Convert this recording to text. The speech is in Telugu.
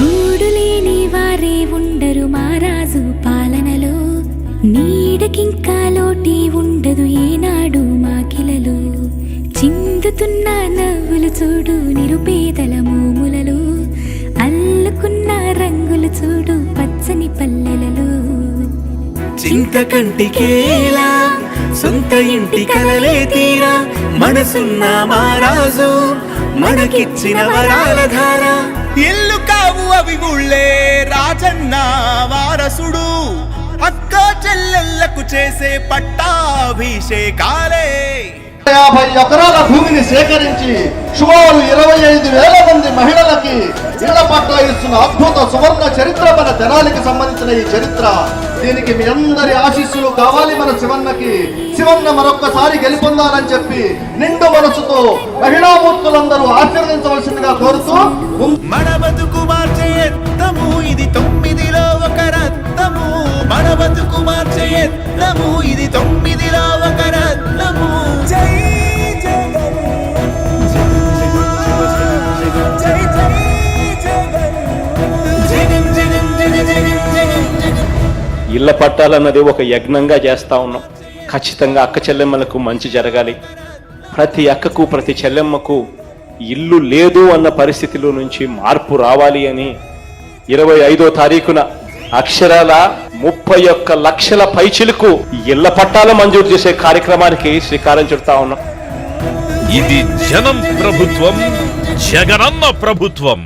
గూడు లేని వారే ఉండరు మారాజు పాలనలో. నీడకింకా లోటి ఉండదు ఏనాడు మాకిలలో. చిందుతున్న నవ్వులు చూడు నిరుపేదల మోములలో. అల్లుకున్న రంగులు చూడు పచ్చని పల్లెలలో. చింత కంటికేలా సొంత ఇంటి కలలే తీరా. మనసున్న మారాజు మనకిచ్చిన వరాల ధార. కావు గుళ్ళే రాజన్న వారసుడు. అక్క చెల్లెళ్ళకు చేసే పట్టాభిషేకాలే. యాభై ఎకరాల భూమిని సేకరించి సుమారు ఇరవై ఐదు వేల మంది మహిళలకి ఇళ్ళ పట్ల ఇస్తున్న అద్భుత సువర్ణ చరిత్ర మన తెనాలికి సంబంధించిన ఈ చరిత్ర. దీనికి మీ అందరి ఆశీస్సులు కావాలి మన శివన్నకి. శివన్న మరొక్కసారి గెలుపొందాలని చెప్పి నిండు మనసుతో మహిళామూర్తులందరూ తొమ్మిదిలో ఒక రత్నము జై. ఇళ్ళ పట్టాలన్నది ఒక యజ్ఞంగా చేస్తా ఉన్నాం. ఖచ్చితంగా అక్క చెల్లెమ్మలకు మంచి జరగాలి. ప్రతి అక్కకు ప్రతి చెల్లెమ్మకు ఇల్లు లేదు అన్న పరిస్థితిలో నుంచి మార్పు రావాలి అని ఇరవై ఐదో తారీఖున అక్షరాల ముప్పై ఒక్క లక్షల పైచిలకు ఇళ్ళ పట్టాలు మంజూరు చేసే కార్యక్రమానికి శ్రీకారం చుడతా ఉన్నాం. ఇది జనం ప్రభుత్వం జగనన్న ప్రభుత్వం.